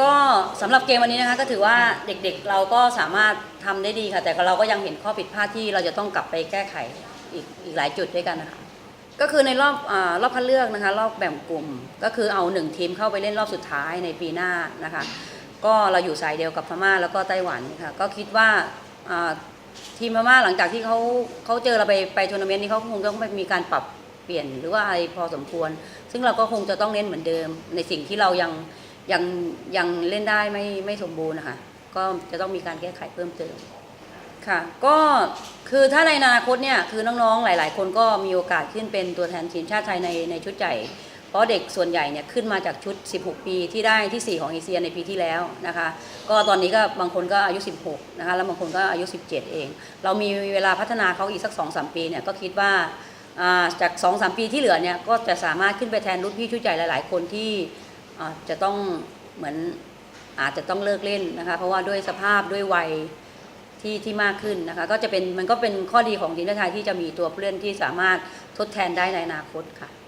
ก็สำหรับเกมวันนี้นะคะก็ถือว่าเด็กๆเราก็สามารถทำได้ดีค่ะ แต่เราก็ยังเห็นข้อผิดพลาดที่เราจะต้องกลับไปแก้ไขอีกอีกหลายจุดด้วยกันนะคะ ก็คือในรอบอรอบคัดเลือกนะคะ รอบแบ่งกลุ่ม ก็คือเอาหนึ่งทีมเข้าไปเล่นรอบสุดท้ายในปีหน้านะคะ ก็เราอยู่สายเดียวกับพม่าแล้วก็ไต้หวันค่ะก็คิดว่าอ่าทีมพม่าหลังจากที่เขาเขาเจอเราไปไปทัวร์นาเมนต์นี้เขาคงต้องมีการปรับเปลี่ยนหรือว่าอะไรพอสมควร ซึ่งเราก็คงจะต้องเล่นเหมือนเดิม ในสิ่งที่เรายังยังยังเล่นได้ไม่ไม่สมบูรณ์นะคะก็จะต้องมีการแก้ไขเพิ่มเติม ค่ะ ก็คือถ้าในอนาคตเนี่ยคือน้องๆหลาย ๆ คนก็มีโอกาสขึ้นเป็นตัวแทนทีมชาติไทยในในชุดใหญ่เพราะเด็กส่วนใหญ่เนี่ยขึ้นมาจากชุด 16 ปีที่ได้ที่ 4 ของเอเชียในปีที่แล้วนะคะ ก็ตอนนี้ก็บางคนก็อายุ 16 นะคะ แล้วบางคนก็อายุ 17 เอง เรามีเวลาพัฒนาเขาอีกสัก 2-3 ปีเนี่ยก็คิดว่าจาก2-3ปีที่เหลือเนี่ยก็จะสามารถขึ้นไปแทนรุ่นพี่ชุดใหญ่หลาย ๆ คนที่จะต้องเหมือนอาจจะต้องเลิกเล่นนะคะ เพราะว่าด้วยสภาพด้วยวัย ที่ที่มากขึ้นนะคะก็จะเป็นมันก็เป็นข้อดีของทีมชาติไทยที่จะมีตัวผู้เล่นที่สามารถทดแทนได้ในอนาคตค่ะ